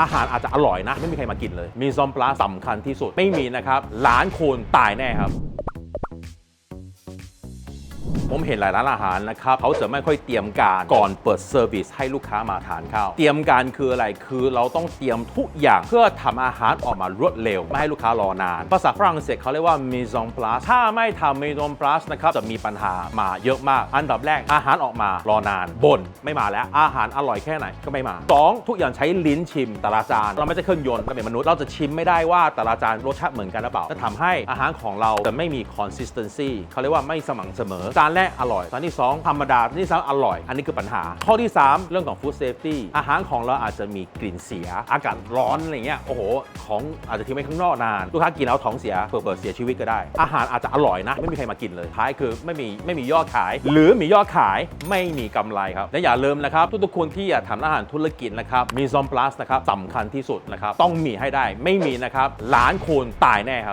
อาหารอาจจะอร่อยนะ ไม่มีใครมากินเลย มีซอมปลาสำคัญที่สุด ไม่มีนะครับล้านคนตายแน่ครับ ผมเห็นหลายร้านอาหารนะครับเขาจะไม่ค่อยเตรียมการก่อนเปิดเซอร์วิสให้ลูกค้ามาทานข้าว เตรียมการคืออะไรคือเราต้องเตรียมทุกอย่างเพื่อทำอาหารออกมารวดเร็ว ไม่ให้ลูกค้ารอนาน ภาษาฝรั่งเศสเขาเรียกว่า mise en place ถ้าไม่ทำ mise en place นะครับจะมีปัญหามาเยอะมาก อันดับแรกอาหารออกมารอนานบ่นไม่มาแล้วอาหารอร่อยแค่ไหนก็ไม่มาสองทุกอย่างใช้ลิ้นชิมแต่ละจาน เราไม่ใช่เครื่องยนต์เราเป็นมนุษย์เราจะชิมไม่ได้ว่าแต่ละจานรสชาติเหมือนกันหรือเปล่าจะทำให้อาหารของเราจะไม่มี consistency เขาเรียกว่าไม่สม่ำเสมอจานแรกอร่อยจานที่2ธรรมดาจานที่สามอร่อย อันนี้คือปัญหา ข้อที่ 3 เรื่องของ food safety อาหารของเราอาจจะมีกลิ่นเสีย อากาศร้อนอะไรเงี้ยโอ้โหของอาจจะทิ้งไว้ข้างนอกนานลูกค้ากินแล้วท้องเสียเปิดเสียชีวิตก็ได้ อาหารอาจจะอร่อยนะ ไม่มีใครมากินเลยท้ายคือไม่มีไม่มียอดขาย หรือมียอดขายไม่มีกำไรครับและอย่าลืมนะครับทุกๆคนที่อยากทำอาหารธุรกิจนะครับมีซอมพลัสนะครับสำคัญที่สุดนะครับต้องมีให้ได้ไม่มีนะครับล้านคนตายแน่ครับ